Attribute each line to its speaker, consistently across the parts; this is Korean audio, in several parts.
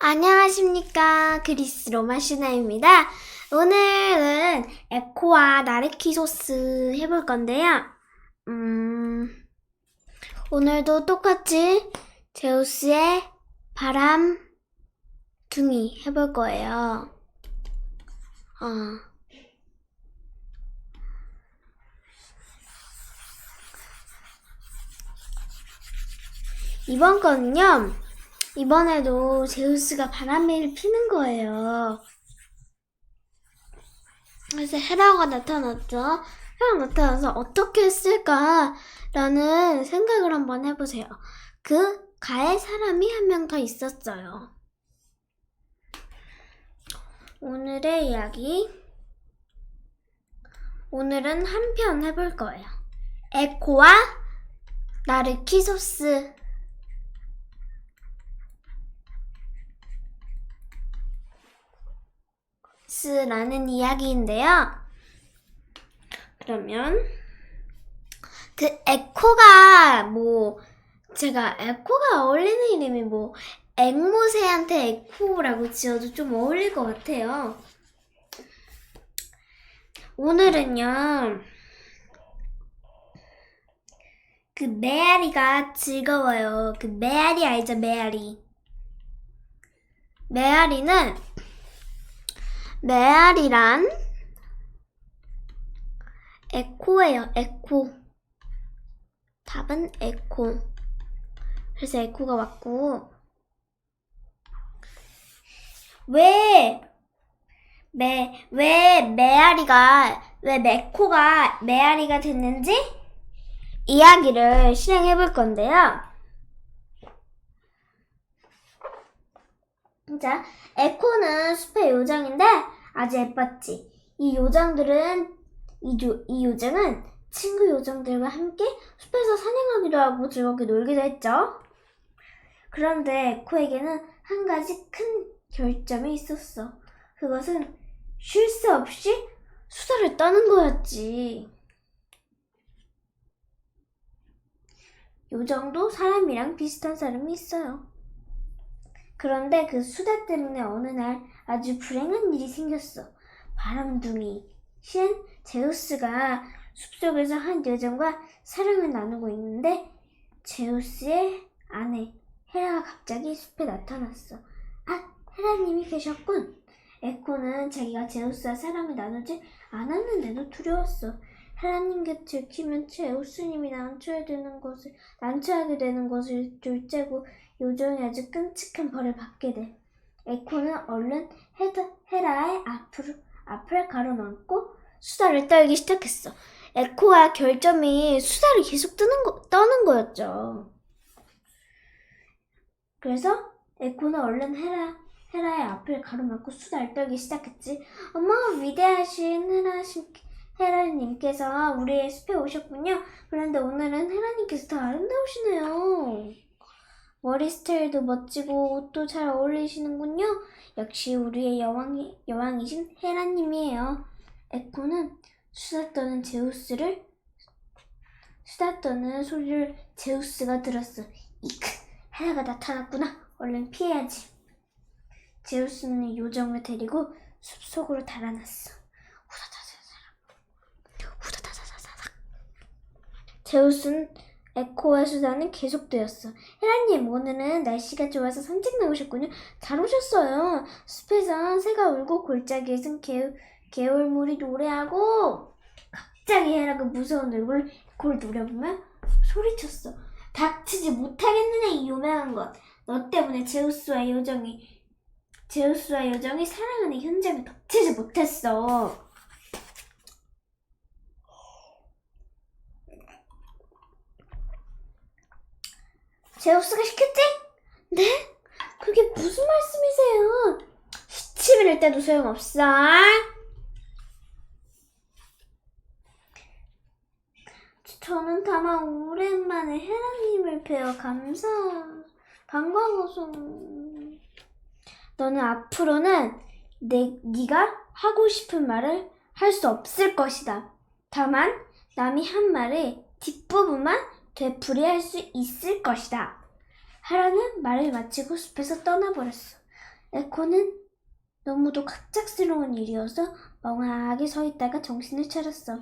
Speaker 1: 안녕하십니까. 그리스 로마 슈나입니다. 오늘은 에코와 나르키소스 해볼 건데요. 음, 오늘도 똑같이 제우스의 바람 둥이 해볼 거예요. 어. 이번 거는요, 이번에도 제우스가 바람을 피는 거예요. 그래서 헤라가 나타났죠. 헤라가 나타나서 어떻게 했을까라는 생각을 한번 해보세요. 그 가에 사람이 한 명 더 있었어요. 오늘의 이야기. 오늘은 한 편 해볼 거예요. 에코와 나르키소스. 스라는 이야기인데요. 그러면 그 에코가 뭐 제가 에코가 어울리는 이름이 뭐 앵무새한테 에코라고 지어도 좀 어울릴 것 같아요. 오늘은요. 그 메아리가 즐거워요. 그 메아리 알죠? 메아리. 메아리는 메아리란 에코예요, 에코. 답은 에코. 그래서 에코가 왔고, 왜, 매, 왜 메아리가, 왜 메코가 메아리가 됐는지 이야기를 실행해 볼 건데요. 자, 에코는 숲의 요정인데 아주 예뻤지. 이 요정들은 이, 요, 이 요정은 친구 요정들과 함께 숲에서 사냥하기도 하고 즐겁게 놀기도 했죠. 그런데 에코에게는 한 가지 큰 결점이 있었어. 그것은 쉴 새 없이 수다를 떠는 거였지. 요정도 사람이랑 비슷한 사람이 있어요. 그런데 그 수다 때문에 어느 날 아주 불행한 일이 생겼어. 바람둥이 신 제우스가 숲속에서 한 여정과 사랑을 나누고 있는데 제우스의 아내 헤라가 갑자기 숲에 나타났어. 아, 헤라님이 계셨군. 에코는 자기가 제우스와 사랑을 나누지 않았는데도 두려웠어. 헤라님 곁을 키면 제우스님이 난처하게 되는 것을 난처하게 되는 것을 둘째고 요정이 아주 끔찍한 벌을 받게 돼. 에코는 얼른 헤드, 헤라의 앞으로, 앞을 가로막고 수다를 떨기 시작했어. 에코와 결점이 수다를 계속 뜨는 거, 떠는 거였죠. 그래서 에코는 얼른 헤라, 헤라의 앞을 가로막고 수다를 떨기 시작했지. 어머, 위대하신 헤라신, 헤라님께서 우리의 숲에 오셨군요. 그런데 오늘은 헤라님께서 더 아름다우시네요. 머리 스타일도 멋지고 옷도 잘 어울리시는군요. 역시 우리의 여왕이, 여왕이신 헤라님이에요. 에코는 수다 떠는 제우스를 수다 떠는 소리를 제우스가 들었어. 이크, 헤라가 나타났구나. 얼른 피해야지. 제우스는 요정을 데리고 숲속으로 달아났어. 후다다다다다. 후다다다다다. 제우스는 에코와 수다는 계속되었어. 헤라님, 오늘은 날씨가 좋아서 산책 나오셨군요. 잘 오셨어요. 숲에서 새가 울고 골짜기에선 개, 개울물이 노래하고 갑자기 헤라가 무서운 얼굴을 골 노려보며 소리쳤어. 닥치지 못하겠느냐 이 유명한 것. 너 때문에 제우스와 요정이 제우스와 요정이 사랑하는 현장을 덮치지 못했어. 제우스가 시켰지? 네? 그게 무슨 말씀이세요? 시치 빌릴 때도 소용없어. 저는 다만 오랜만에 헤라님을 뵈어 감사, 반가워서. 너는 앞으로는 내, 네가 하고 싶은 말을 할 수 없을 것이다. 다만 남이 한 말의 뒷부분만 되풀이할 수 있을 것이다. 하라는 말을 마치고 숲에서 떠나버렸어. 에코는 너무도 갑작스러운 일이어서 멍하게 서 있다가 정신을 차렸어.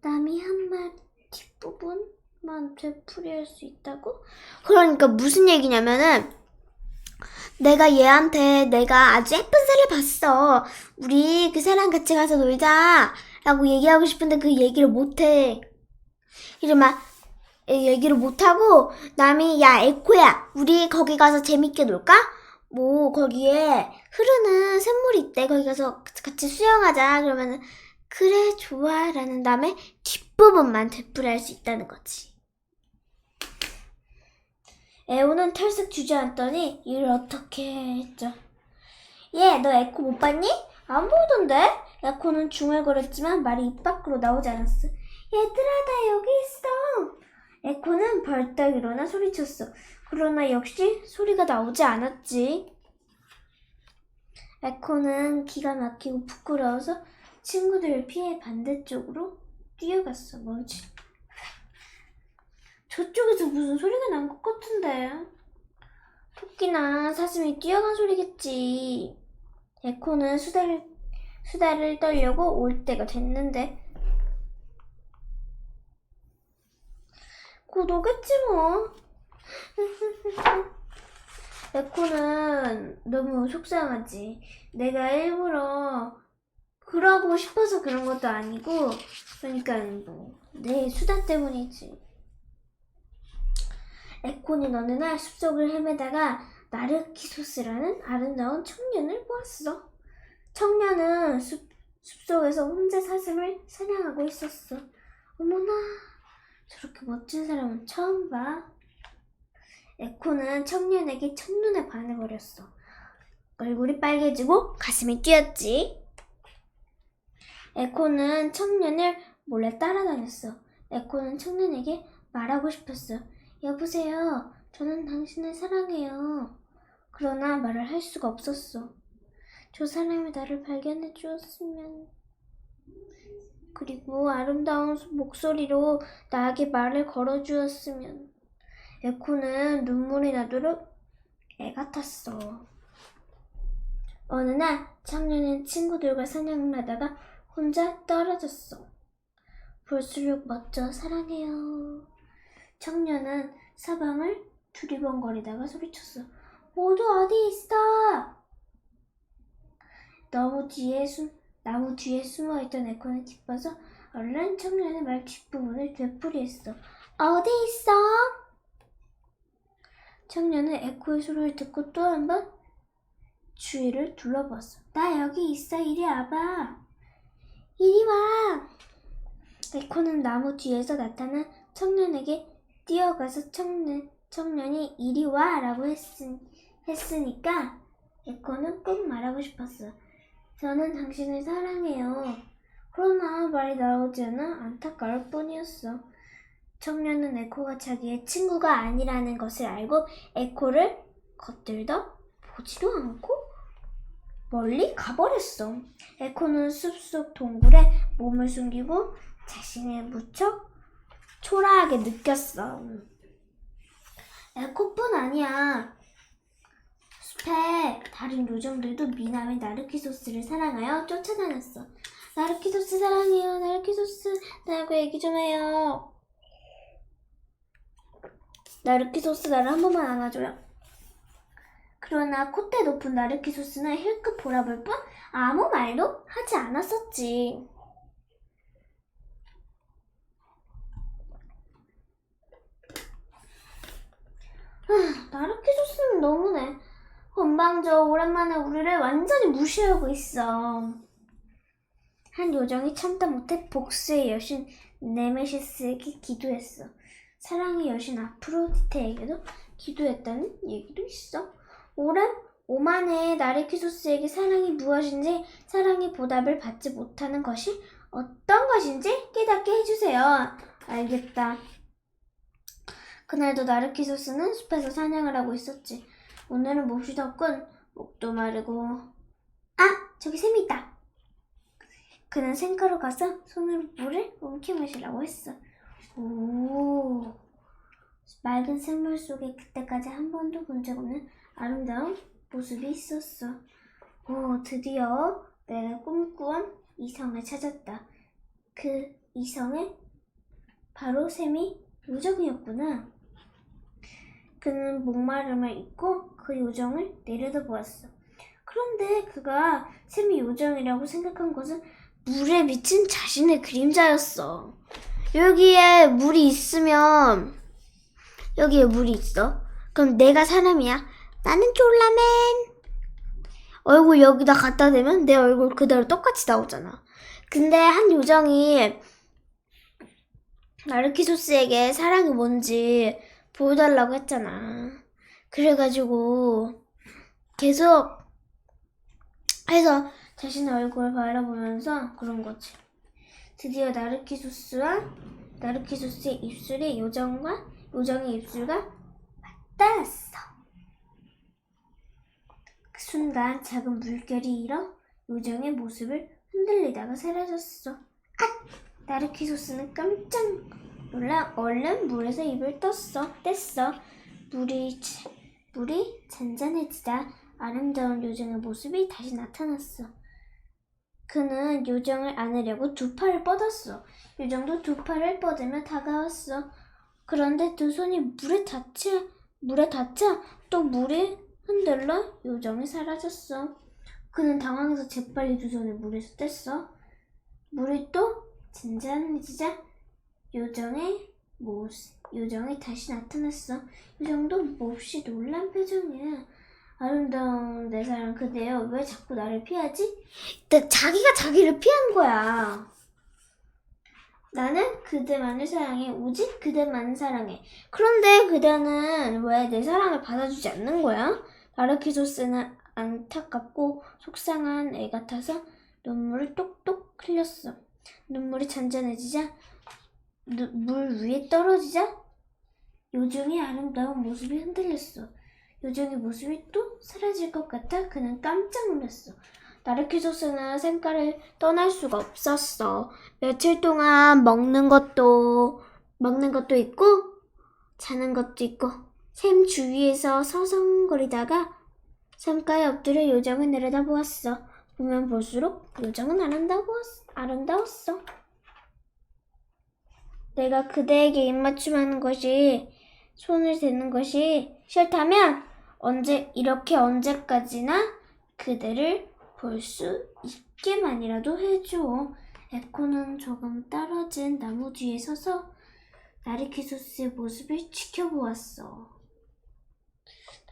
Speaker 1: 남이 한 말 뒷부분만 되풀이할 수 있다고? 그러니까 무슨 얘기냐면은 내가 얘한테 내가 아주 예쁜 새를 봤어. 우리 그 새랑 같이 가서 놀자. 라고 얘기하고 싶은데 그 얘기를 못해. 막 얘기를 못하고 남이 야 에코야 우리 거기 가서 재밌게 놀까? 뭐 거기에 흐르는 샘물이 있대. 거기 가서 같이 수영하자. 그러면은 그래 좋아. 라는 다음에 뒷부분만 되풀이할 수 있다는 거지. 에오는 털썩 주저앉더니 이를 어떻게 했죠 얘 너 에코 못 봤니? 안 보이던데? 에코는 중얼거렸지만 말이 입 밖으로 나오지 않았어 얘들아 나 여기 있어 에코는 벌떡 일어나 소리쳤어 그러나 역시 소리가 나오지 않았지. 에코는 기가 막히고 부끄러워서 친구들을 피해 반대쪽으로 뛰어갔어. 뭐지? 저쪽에서 무슨 소리가 난 것 같은데. 토끼나 사슴이 뛰어간 소리겠지. 에코는 수다를, 수다를 떨려고 올 때가 됐는데. 곧 오겠지 뭐. 에코는 너무 속상하지. 내가 일부러 그러고 싶어서 그런 것도 아니고, 그러니까 뭐, 내 수다 때문이지. 에코는 어느 날 숲속을 헤매다가 나르키소스라는 아름다운 청년을 보았어. 청년은 숲, 숲속에서 혼자 사슴을 사냥하고 있었어. 어머나, 저렇게 멋진 사람은 처음 봐. 에코는 청년에게 첫눈에 반해버렸어. 얼굴이 빨개지고 가슴이 뛰었지. 에코는 청년을 몰래 따라다녔어. 에코는 청년에게 말하고 싶었어. 여보세요. 저는 당신을 사랑해요. 그러나 말을 할 수가 없었어. 저 사람이 나를 발견해 주었으면. 그리고 아름다운 목소리로 나에게 말을 걸어 주었으면. 에코는 눈물이 나도록 애 같았어. 어느 날 청년은 친구들과 사냥을 하다가 혼자 떨어졌어. 볼수록 멋져 사랑해요. 청년은 사방을 두리번거리다가 소리쳤어. 모두 어디 있어? 너무 뒤에 숨, 나무 뒤에 숨어있던 에코는 기뻐서 얼른 청년의 말 뒷부분을 되풀이했어. 어디 있어? 청년은 에코의 소리를 듣고 또 한 번 주위를 둘러봤어. 나 여기 있어. 이리 와봐. 이리 와. 에코는 나무 뒤에서 나타난 청년에게 뛰어가서 청년, 청년이 이리 와 라고 했으, 했으니까 에코는 꼭 말하고 싶었어. 저는 당신을 사랑해요. 그러나 말이 나오지 않아 안타까울 뿐이었어. 청년은 에코가 자기의 친구가 아니라는 것을 알고 에코를 겉들더 보지도 않고 멀리 가버렸어. 에코는 숲속 동굴에 몸을 숨기고 자신을 무척 초라하게 느꼈어. 에코뿐 아니야. 숲의 다른 요정들도 미남의 나르키소스를 사랑하여 쫓아다녔어. 나르키소스 사랑해요. 나르키소스 나하고 얘기 좀 해요. 나르키소스 나를 한 번만 안아줘요. 그러나 콧대 높은 나르키소스는 힐끗 보라볼 뿐 아무 말도 하지 않았었지. 아, 나르키소스는 너무네. 건방져 오랜만에 우리를 완전히 무시하고 있어. 한 요정이 참다 못해 복수의 여신 네메시스에게 기도했어. 사랑의 여신 아프로디테에게도 기도했다는 얘기도 있어. 오랜 오만의 나르키소스에게 사랑이 무엇인지 사랑의 보답을 받지 못하는 것이 어떤 것인지 깨닫게 해주세요. 알겠다. 그날도 나르키소스는 숲에서 사냥을 하고 있었지. 오늘은 몹시 덥군. 목도 마르고. 아! 저기 샘이 있다. 그는 생가로 가서 손으로 물을 움켜 마시라고 했어. 오. 맑은 샘물 속에 그때까지 한 번도 본 적 없는 아름다운 모습이 있었어. 오, 드디어 내가 꿈꾸던 이성을 찾았다. 그 이성은 바로 샘이 요정이었구나. 그는 목마름을 잊고 그 요정을 내려다보았어. 그런데 그가 샘이 요정이라고 생각한 것은 물에 비친 자신의 그림자였어. 여기에 물이 있으면 여기에 물이 있어. 그럼 내가 사람이야. 나는 쫄라맨. 얼굴 여기다 갖다 대면 내 얼굴 그대로 똑같이 나오잖아. 근데 한 요정이 나르키소스에게 사랑이 뭔지 보여달라고 했잖아. 그래가지고 계속 해서 자신의 얼굴을 바라보면서 그런 거지. 드디어 나르키소스와 나르키소스의 입술이 요정과 요정의 입술과 맞닿았어. 그 순간 작은 물결이 일어 요정의 모습을 흔들리다가 사라졌어. 아! 나르키소스는 깜짝 놀라 얼른 물에서 입을 떴어. 뗐어. 물이 자- 물이 잔잔해지다 아름다운 요정의 모습이 다시 나타났어. 그는 요정을 안으려고 두 팔을 뻗었어. 요정도 두 팔을 뻗으며 다가왔어. 그런데 두 손이 물에 닿자, 물에 닿자 또 물이 흔들러 요정이 사라졌어. 그는 당황해서 재빨리 두 손을 물에서 뗐어. 물이 또 진지해지자 요정의 모습, 요정이 다시 나타났어. 요정도 몹시 놀란 표정이야. 아름다운 내 사랑 그대여 왜 자꾸 나를 피하지? 나- 자기가 자기를 피한 거야. 나는 그대만을 사랑해. 오직 그대만을 사랑해. 그런데 그대는 왜 내 사랑을 받아주지 않는 거야? 나르키소스는 안타깝고 속상한 애 같아서 눈물을 똑똑 흘렸어. 눈물이 잔잔해지자 누- 물 위에 떨어지자 요정의 아름다운 모습이 흔들렸어. 요정의 모습이 또 사라질 것 같아 그는 깜짝 놀랐어. 나르키소스는 샘가를 떠날 수가 없었어. 며칠 동안 먹는 것도 먹는 것도 있고 자는 것도 있고 샘 주위에서 서성거리다가 샘가에 엎드려 요정을 내려다보았어. 보면 볼수록 요정은 아름다웠, 아름다웠어. 내가 그대에게 입맞춤하는 것이 손을 대는 것이 싫다면 언제 이렇게 언제까지나 그대를 볼 수 있게만이라도 해줘. 에코는 조금 떨어진 나무 뒤에 서서 나르키소스의 모습을 지켜보았어.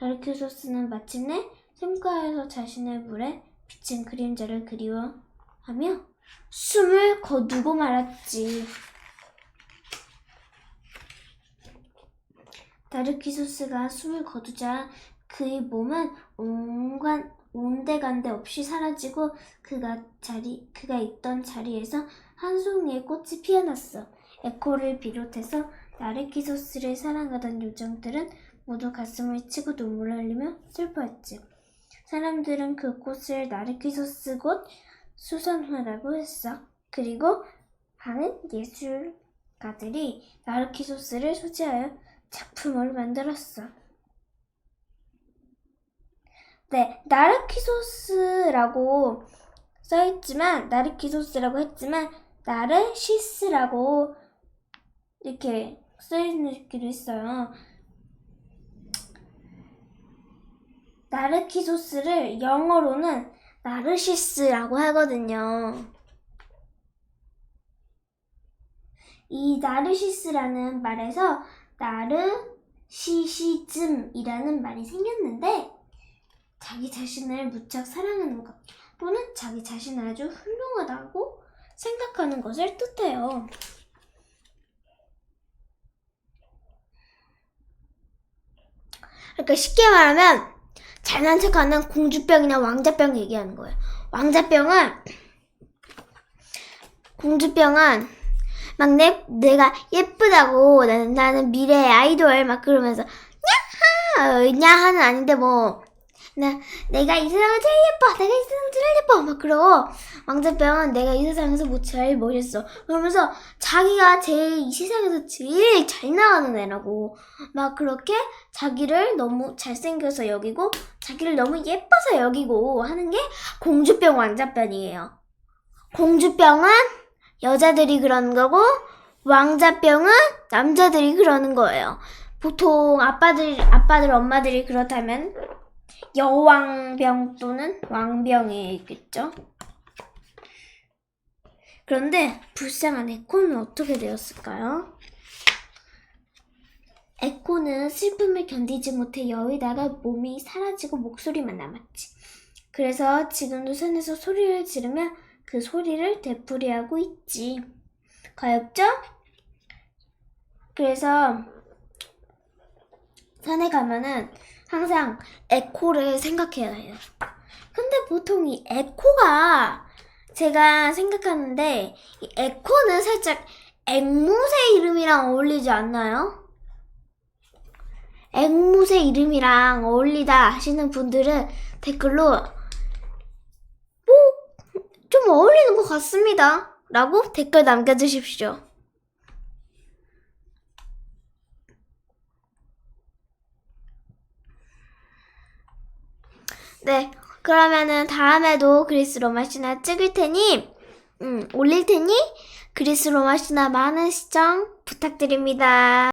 Speaker 1: 나르키소스는 마침내 샘가에서 자신의 물에 비친 그림자를 그리워하며 숨을 거두고 말았지. 나르키소스가 숨을 거두자 그의 몸은 온간 온데간데 없이 사라지고 그가 자리 그가 있던 자리에서 한 송이의 꽃이 피어났어. 에코를 비롯해서 나르키소스를 사랑하던 요정들은 모두 가슴을 치고 눈물을 흘리며 슬퍼했지. 사람들은 그 꽃을 나르키소스 곧 수선화라고 했어. 그리고 많은 예술가들이 나르키소스를 소지하여 작품을 만들었어. 네, 나르키소스라고 써있지만, 나르키소스라고 했지만, 나르시스라고 이렇게 써있기도 있어요. 나르키소스를 영어로는 나르시스라고 하거든요. 이 나르시스라는 말에서 나르시시즘이라는 말이 생겼는데 자기 자신을 무척 사랑하는 것 또는 자기 자신을 아주 훌륭하다고 생각하는 것을 뜻해요. 그러니까 쉽게 말하면 잘난 척하는 공주병이나 왕자병 얘기하는 거예요. 왕자병은 공주병은 막 내, 내가 예쁘다고 나는, 나는 미래의 아이돌 막 그러면서 야하! 야하는 아닌데 뭐 나, 내가 이 세상을 제일 예뻐! 내가 이 세상을 제일 예뻐! 막 그러고 왕자병은 내가 이 세상에서 뭐 제일 멋있어. 그러면서 자기가 제일 이 세상에서 제일 잘 나가는 애라고. 막 그렇게 자기를 너무 잘생겨서 여기고 자기를 너무 예뻐서 여기고 하는 게 공주병 왕자병이에요. 공주병은 여자들이 그러는 거고 왕자병은 남자들이 그러는 거예요. 보통 아빠들 아빠들 엄마들이 그렇다면 여왕병 또는 왕병이겠죠. 그런데 불쌍한 에코는 어떻게 되었을까요? 에코는 슬픔을 견디지 못해 여의다가 몸이 사라지고 목소리만 남았지. 그래서 지금도 산에서 소리를 지르며 그 소리를 되풀이하고 있지. 가엽죠? 그래서 산에 가면은 항상 에코를 생각해야 해요. 근데 보통 이 에코가 제가 생각하는데 이 에코는 살짝 앵무새 이름이랑 어울리지 않나요? 앵무새 이름이랑 어울리다 하시는 분들은 댓글로 뭐 좀 어울리는 것 같습니다. 라고 댓글 남겨주십시오. 네, 그러면은 다음에도 그리스 로마 신화 찍을 테니, 음, 올릴 테니 그리스 로마 신화 많은 시청 부탁드립니다.